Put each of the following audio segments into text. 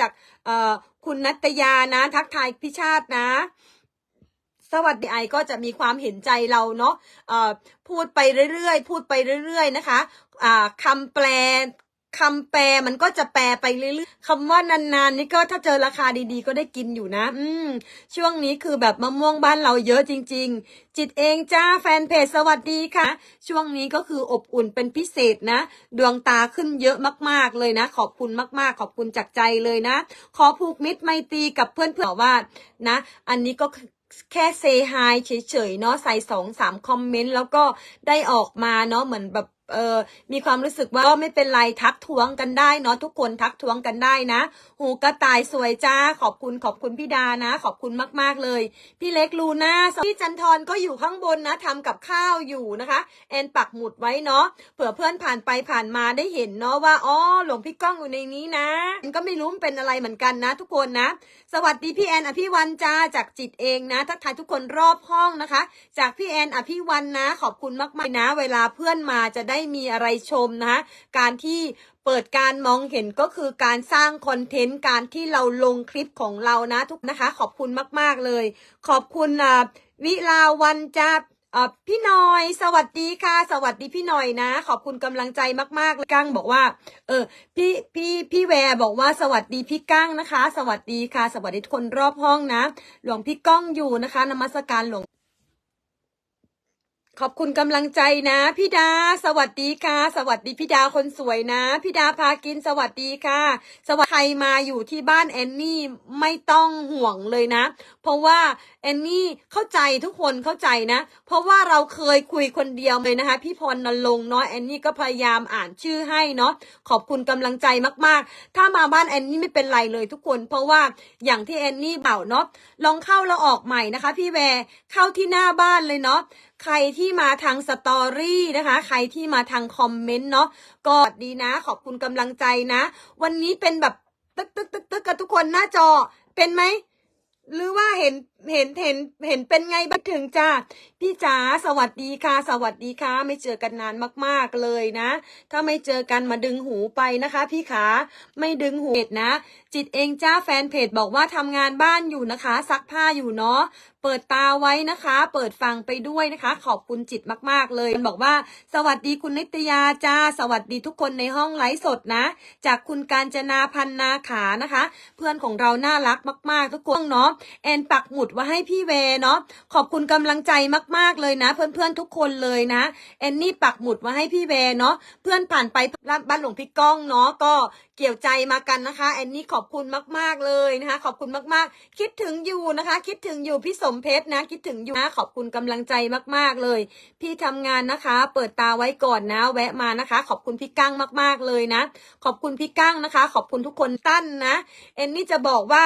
จากคุณนัตยานะ ทักทายพิชาตินะ สวัสดีไอก็จะมีความเห็นใจเราเนาะพูดไปเรื่อยๆ พูดไปเรื่อย ๆ นะคะคำแปล คำแปลมันก็จะแปลไปเรื่อยๆคำว่านานๆนี่ก็ถ้าเจอราคาดีๆ ก็ได้กินอยู่นะ อืม ช่วงนี้คือแบบมะม่วงบ้านเราเยอะจริง ๆ จิตเองจ้าแฟนเพจสวัสดีค่ะ ช่วงนี้ก็คืออบอุ่นเป็นพิเศษนะ ดวงตาขึ้นเยอะมากๆเลยนะ ขอบคุณมากๆ ขอบคุณจากใจเลยนะ ขอผูกมิตรไมตรีกับเพื่อนๆว่านะ อันนี้ก็แค่เซฮายเฉยๆเนาะใส่สองสามคอมเมนต์แล้วก็ได้ออกมาเนาะเหมือนแบบ เออมีความรู้สึกว่าก็ไม่เป็นไรทักท้วงกันได้เนาะทุกคนทักท้วงกันได้นะ หูกระต่ายสวยจ้าขอบคุณขอบคุณพี่ดานะ ขอบคุณมาก ๆเลย พี่เล็กลูน่าพี่จันทร์ก็อยู่ข้างบนนะทำกับข้าวอยู่นะคะแอนปักหมุดไว้เนาะเผื่อเพื่อนผ่านไปผ่านมาได้เห็นเนาะว่าอ๋อหลวงพี่ก้องอยู่ในนี้นะแอนก็ไม่รู้เป็นอะไรเหมือนกันนะ ทุกคนนะ สวัสดีพี่แอนอภิวันจ้าจากจิตเองนะทักทายทุกคนรอบห้องนะคะ จากพี่แอนอภิวันนะ ขอบคุณมากๆนะ เวลาเพื่อนมาจะได้ไม่มีอะไรชมนะคะการที่เปิดการมองเห็นก็คือการสร้างคอนเทนต์การที่เราลงคลิปของเรานะทุกนะคะ ขอบคุณมาก ๆเลย ขอบคุณวิลาวันจ้าพี่หน่อย สวัสดีค่ะ สวัสดีพี่หน่อยนะ ขอบคุณกำลังใจมากๆเลยกั้งบอกว่า เออ พี่พี่พี่แวร์บอกว่าสวัสดีพี่กั้งนะคะ สวัสดีค่ะ สวัสดีทุกคนรอบห้องนะ หลวงพี่ก้องอยู่นะคะนมัสการหลวง ขอบคุณกำลังใจนะพี่ดา สวัสดีค่ะ สวัสดีพี่ดาคนสวยนะพี่ดาพากินสวัสดีค่ะ สวัสดีใครมาอยู่ที่บ้านแอนนี่ไม่ต้องห่วงเลยนะ เพราะว่าแอนนี่เข้าใจทุกคนเข้าใจนะ เพราะว่าเราเคยคุยคนเดียวเลยนะคะ พี่พรนรงเนาะแอนนี่ก็พยายามอ่านชื่อให้เนาะขอบคุณกำลังใจมากๆ ถ้ามาบ้านแอนนี่ไม่เป็นไรเลยทุกคน เพราะว่าอย่างที่แอนนี่เบ่าเนาะลองเข้าแล้วออกใหม่นะคะ พี่แวร์เข้าที่หน้าบ้านเลยเนาะ ใครที่มาทางสตอรี่นะคะ ใครที่มาทางคอมเมนต์เนาะก็ดีนะ ขอบคุณกำลังใจนะ วันนี้เป็นแบบตึกตึกตึกตึกกับทุกคนหน้าจอเป็นไหมหรือว่าเห็นเห็นเห็นเห็นเป็นไงบ้างถึงจ้าพี่จ๋าสวัสดีค่ะ สวัสดีค่ะ ไม่เจอกันนานมากๆเลยนะ ถ้าไม่เจอกันมาดึงหูไปนะคะ พี่ขาไม่ดึงหูเพจนะ จิตเองจ้าแฟนเพจบอกว่าทำงานบ้านอยู่นะคะ ซักผ้าอยู่เนาะเปิดตาไว้นะคะ เปิดฟังไปด้วยนะคะ ขอบคุณจิตมาก ๆ เลยบอกว่า สวัสดีคุณนิตยาจ้า สวัสดีทุกคนในห้องไลฟ์สดนะ จากคุณการจนาพันนาขานะคะ เพื่อนของเราน่ารักมาก ๆ ทุกคนเนาะแอนปักหมุดว่าให้พี่เวเนาะขอบคุณกำลังใจมาก ๆ เลยนะ เพื่อนๆทุกคนเลยนะแอนนี่ปักหมุดว่าให้พี่เวเนาะเพื่อนผ่านไปบ้านหลวงพี่ก้องเนาะก็ เกี่ยวใจมากันนะคะ แอนนี่ขอบคุณมาก ๆ เลยนะคะ ขอบคุณมากๆ คิดถึงอยู่นะคะ คิดถึงอยู่พี่สมเพชรนะ คิดถึงอยู่นะ ขอบคุณกำลังใจมาก ๆ เลย พี่ทำงานนะคะ เปิดตาไว้ก่อนนะ แวะมานะคะ ขอบคุณพี่กั้งมาก ๆ เลยนะ ขอบคุณพี่กั้งนะคะ ขอบคุณทุกคนตั้นนะเอนนี่จะบอกว่า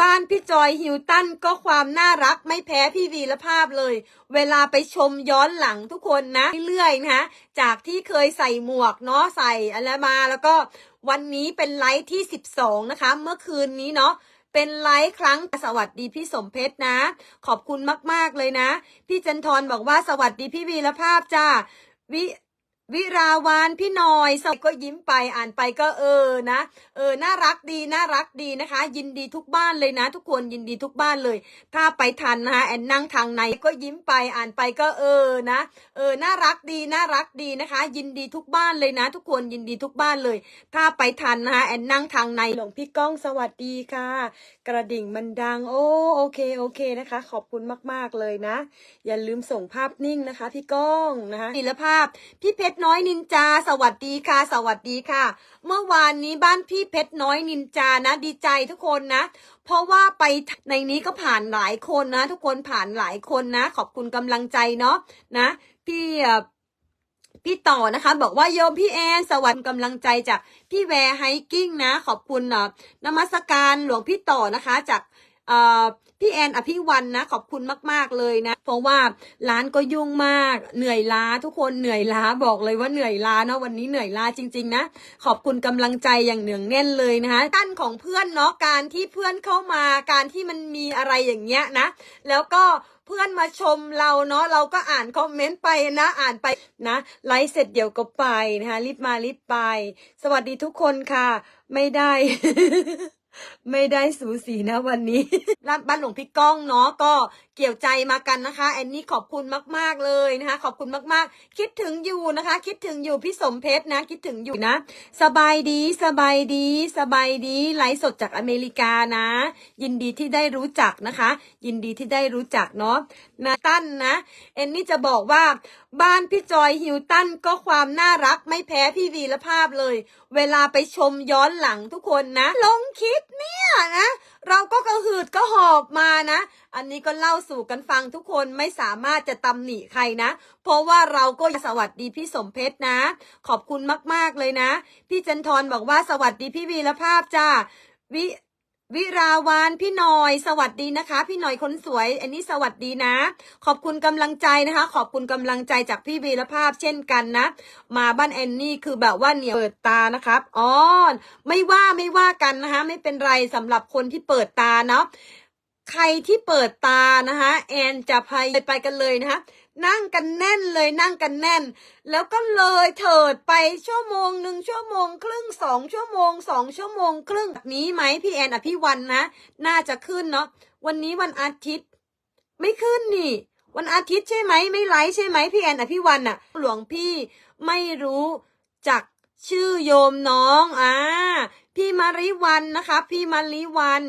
บ้านพี่จอยฮิวตันก็ความน่ารักไม่แพ้พี่วีละภาพเลย เวลาไปชมย้อนหลังทุกคนนะเรื่อยๆนะคะจากที่เคยใส่หมวกเนาะใส่อะไรมาแล้วก็ วันนี้เป็นไลฟ์ที่ 12 นะคะ เมื่อคืนนี้เนาะเป็นไลฟ์ครั้งสวัสดีพี่สมเพชรนะ ขอบคุณมาก ๆ เลยนะ พี่จันทร์บอกว่าสวัสดีพี่วีรภาพจ้าวิ วิราวานพี่หนอยสก็ยิ้มไปอ่านไปก็เออนะ เออน่ารักดีน่ารักดีนะคะ ยินดีทุกบ้านเลยนะ ทุกคนยินดีทุกบ้านเลย ถ้าไปทันนะคะแอนนั่งทางในก็ยิ้มไปอ่านไปก็เออนะเออน่ารักดีน่ารักดีนะคะ ยินดีทุกบ้านเลยนะ ทุกคนยินดีทุกบ้านเลย ถ้าไปทันนะคะแอนนั่งทางในหลวงพี่ก้องสวัสดีค่ะ กระดิ่งมันดัง โอ้โอเคโอเคนะคะ ขอบคุณมากๆเลยนะ อย่าลืมส่งภาพนิ่งนะคะ พี่ก้องนะคะศิลภาพพี่เพชรน้อยนินจา สวัสดีค่ะ สวัสดีค่ะ เมื่อวานนี้บ้านพี่เพชรน้อยนินจานะ ดีใจทุกคนนะ เพราะว่าไปในนี้ก็ผ่านหลายคนนะ ทุกคนผ่านหลายคนนะ ขอบคุณกำลังใจเนาะนะ พี่พี่ต่อนะคะ บอกว่าโยมพี่แอนสวัสดีกำลังใจจากพี่แวร์ไฮกิ้งนะ ขอบคุณเอ่อนมัสการหลวงพี่ต่อนะคะ จาก พี่แอนอภิวันนะ ขอบคุณมาก ๆ เลยนะ เพราะว่าร้านก็ยุ่งมาก เหนื่อยล้าทุกคนเหนื่อยล้าบอกเลยว่าเหนื่อยล้าเนาะวันนี้เหนื่อยล้าจริง ๆ นะ ขอบคุณกำลังใจอย่างเหนืองแน่นเลยนะคะท่านของเพื่อนเนาะการที่เพื่อนเข้ามาการที่มันมีอะไรอย่างเงี้ยนะ แล้วก็เพื่อนมาชมเราเนาะเราก็อ่านคอมเมนต์ไปนะ อ่านไปนะไลฟ์เสร็จเดี๋ยวก็ไปนะคะรีบมารีบไป สวัสดีทุกคนค่ะ ไม่ได้ ไม่ได้สูสีนะวันนี้ร้านบ้านหลวงพี่ก้องเนาะก็ เกี่ยวใจมากันนะคะ แอนนี่ขอบคุณมาก ๆ เลยนะคะ ขอบคุณมากๆ คิดถึงอยู่นะคะ คิดถึงอยู่พี่สมเพชรนะ คิดถึงอยู่นะ สบายดีสบายดี สบายดีไลฟ์สดจากอเมริกานะ ยินดีที่ได้รู้จักนะคะ ยินดีที่ได้รู้จักเนาะนาตั้นนะเอนนี่จะบอกว่าบ้านพี่จอยฮิวตันก็ความน่ารักไม่แพ้พี่วีละภาพเลย เวลาไปชมย้อนหลังทุกคนนะ ลงคลิปเนี่ยนะเราก็กระหืดก็หอบมานะ อันนี้ก็เล่าสู่กันฟังทุกคนไม่สามารถจะตำหนิใครนะ เพราะว่าเราก็สวัสดีพี่สมเพชรนะ ขอบคุณมาก ๆ เลยนะ พี่จันทร์บอกว่าสวัสดีพี่วีรภาพจ้าวิ วิราวานพี่หน่อย สวัสดีนะคะ พี่หน่อยคนสวย อันนี้สวัสดีนะ ขอบคุณกำลังใจนะคะ ขอบคุณกำลังใจจากพี่วีลภาพเช่นกันนะ มาบ้านแอนนี่คือแบบว่าเหนียวเปิดตานะครับอ๋อไม่ว่าไม่ว่ากันนะคะ ไม่เป็นไรสำหรับคนที่เปิดตาเนาะ ใครที่เปิดตานะคะแอนจะพายไปกันเลยนะคะนั่งกันแน่นเลยนั่งกันแน่น แล้วก็เลยเถิดไปชั่วโมงหนึ่งชั่วโมง ครึ่งสองชั่วโมงสองชั่วโมงครึ่งแบบนี้ไหมพี่แอนอภิวันนะ น่าจะขึ้นเนาะวันนี้วันอาทิตย์ ไม่ขึ้นนี่ วันอาทิตย์ใช่ไหมไม่ไลฟ์ใช่ไหมพี่แอนอภิวันอะหลวงพี่ไม่รู้จักชื่อโยมน้องอ่าพี่มาริวันนะคะ พี่มาริวัน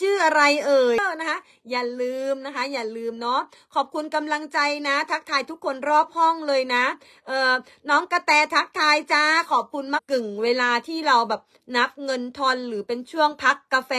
ชื่ออะไรเอ่ยนะคะ อย่าลืมนะคะ อย่าลืมเนาะขอบคุณกำลังใจนะ ทักทายทุกคนรอบห้องเลยนะเออน้องกระแตทักทายจ้าขอบคุณมากกึ่งเวลาที่เราแบบนับเงินทอนหรือเป็นช่วงพักกาแฟ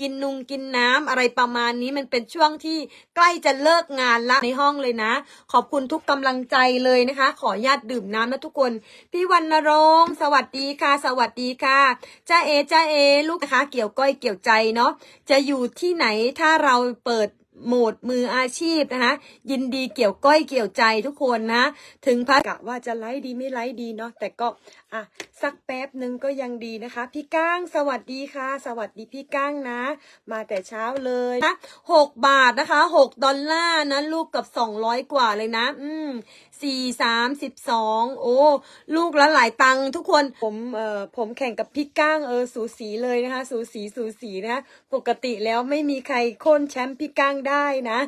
กินนุงกินน้ำอะไรประมาณนี้มันเป็นช่วงที่ใกล้จะเลิกงานละในห้องเลยนะ ขอบคุณทุกกำลังใจเลยนะคะ ขอญาตดื่มน้ำนะทุกคน พี่วันนรงค์สวัสดีค่ะ สวัสดีค่ะจ้าเอจ้าเอ ลูกนะคะ เกี่ยวก้อยเกี่ยวใจเนาะจะอยู่ที่ไหนถ้าเราเปิดโหมดมืออาชีพนะคะ ยินดีเกี่ยวก้อยเกี่ยวใจทุกคนนะ ถึงพักะว่าจะไลฟ์ดีไม่ไลฟ์ดีเนาะแต่ก็อะสักแป๊บหนึ่งก็ยังดีนะคะ พี่ก้างสวัสดีค่ะ สวัสดีพี่ก้างนะ มาแต่เช้าเลยนะหกบาทนะคะหกดอลลาร์นะลูกกับสองร้อยกว่าเลยนะ อืมสี่สามสิบสองโอ้ลูกละหลายตังทุกคนผมเอ่อผมแข่งกับพี่ก้างเออสูสีเลยนะคะ สูสีสูสีนะะปกติแล้วไม่มีใครโค่นแชมป์พี่ก้างได้นะ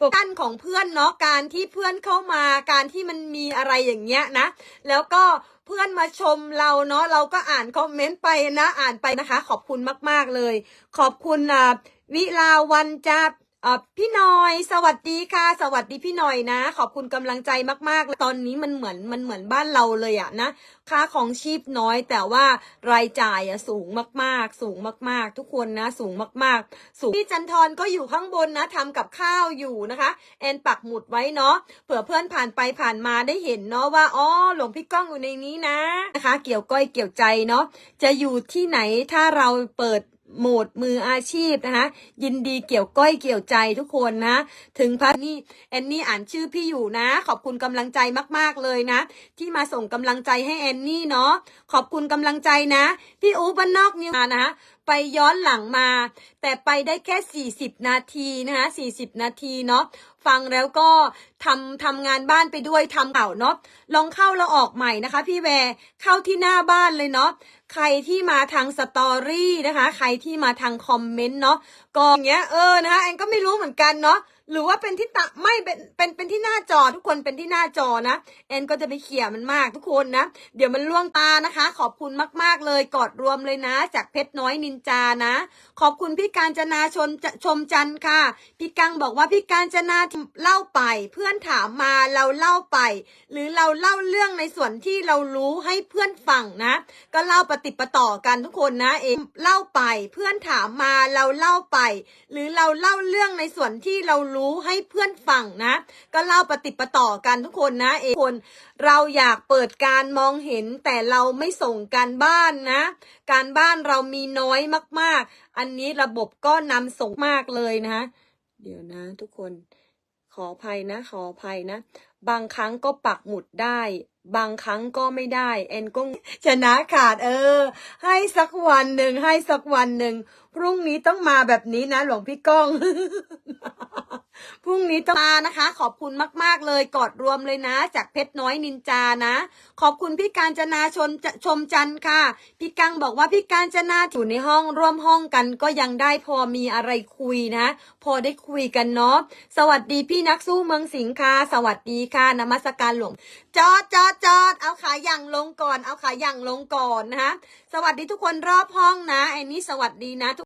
ปกกันของเพื่อนเนาะการที่เพื่อนเข้ามาการที่มันมีอะไรอย่างเงี้ยนะ แล้วก็เพื่อนมาชมเราเนาะเราก็อ่านคอมเมนต์ไปนะอ่านไปนะคะ ขอบคุณมาก ๆเลย ขอบคุณอ่าวิลาวันจ้า อ่าพี่หน่อย สวัสดีค่ะ สวัสดีพี่หน่อยนะ ขอบคุณกำลังใจมากๆตอนนี้มันเหมือนมันเหมือนบ้านเราเลยอะนะค่าของชีพน้อยแต่ว่ารายจ่ายอะสูงมากๆ สูงมากๆ ทุกคนนะ สูงมากๆ สูงพี่จันทร์ก็อยู่ข้างบนนะทำกับข้าวอยู่นะคะแอนปักหมุดไว้เนาะเผื่อเพื่อนผ่านไปผ่านมาได้เห็นเนาะว่าอ๋อหลวงพี่ก้องอยู่ในนี้นะนะคะ เกี่ยวก้อยเกี่ยวใจเนาะจะอยู่ที่ไหนถ้าเราเปิด โหมดมืออาชีพนะคะ ยินดีเกี่ยวก้อยเกี่ยวใจทุกคนนะ ถึงพันี่แอนนี่อ่านชื่อพี่อยู่นะ ขอบคุณกำลังใจมากๆเลยนะ ที่มาส่งกำลังใจให้แอนนี่เนาะขอบคุณกำลังใจนะ พี่อูบ้านนอกนิวมานะคะ ไปย้อนหลังมา แต่ไปได้แค่ 40 นาทีนะคะ40 นาทีเนาะฟังแล้วก็ทำทำงานบ้านไปด้วยทำเก่าเนาะลองเข้าแล้วออกใหม่นะคะ พี่แวร์เข้าที่หน้าบ้านเลยเนาะใครที่มาทางสตอรี่นะคะ ใครที่มาทางคอมเมนต์เนาะก็อย่างเงี้ยเออนะคะแอนก็ไม่รู้เหมือนกันเนาะ หรือว่าเป็นที่ตะไม่เป็นเป็นเป็นที่หน้าจอทุกคนเป็นที่หน้าจอนะแอนก็จะไปเขี่ยมันมากทุกคนนะ เดี๋ยวมันล่วงตานะคะ ขอบคุณมากๆเลยกอดรวมเลยนะ จากเพชรน้อยนินจานะ ขอบคุณพี่การจนาชนชมจันค่ะ พี่กังบอกว่าพี่การจนาเล่าไป เพื่อนถามมาเราเล่าไป หรือเราเล่าเรื่องในส่วนที่เรารู้ให้เพื่อนฟังนะ ก็เล่าปฏิปต่อกันทุกคนนะ เองเล่าไป เพื่อนถามมาเราเล่าไป หรือเราเล่าเรื่องในส่วนที่เรารู้ให้เพื่อนฟังนะ ก็เล่าปฏิปต่อกันทุกคนนะ เอคนเราอยากเปิดการมองเห็นแต่เราไม่ส่งการบ้านนะ การบ้านเรามีน้อยมาก ๆ อันนี้ระบบก็นำส่งมากเลยนะคะเดี๋ยวนะ ทุกคนขออภัยนะ ขออภัยนะ บางครั้งก็ปักหมุดได้ บางครั้งก็ไม่ได้แอนก็ชนะขาดเออ ให้สักวันหนึ่งให้สักวันหนึ่งพรุ่งนี้ต้องมาแบบนี้นะ หลวงพี่ก้อง พรุ่งนี้ต้องมานะคะ ขอบคุณมาก ๆ เลยกอดรวมเลยนะ จากเพชรน้อยนินจานะ ขอบคุณพี่การจนาชนชมจันค่ะ พี่กังบอกว่าพี่การจนาอยู่ในห้องร่วมห้องกัน ก็ยังได้พอมีอะไรคุยนะ พอได้คุยกันเนาะสวัสดีพี่นักสู้เมืองสิงห์ค่ะ สวัสดีค่ะนมัสการหลวงจอดจอดจอดเอาขาย่างลงก่อน เอาขาย่างลงก่อนนะคะสวัสดีทุกคนรอบห้องนะไอ้นี่สวัสดีนะทุก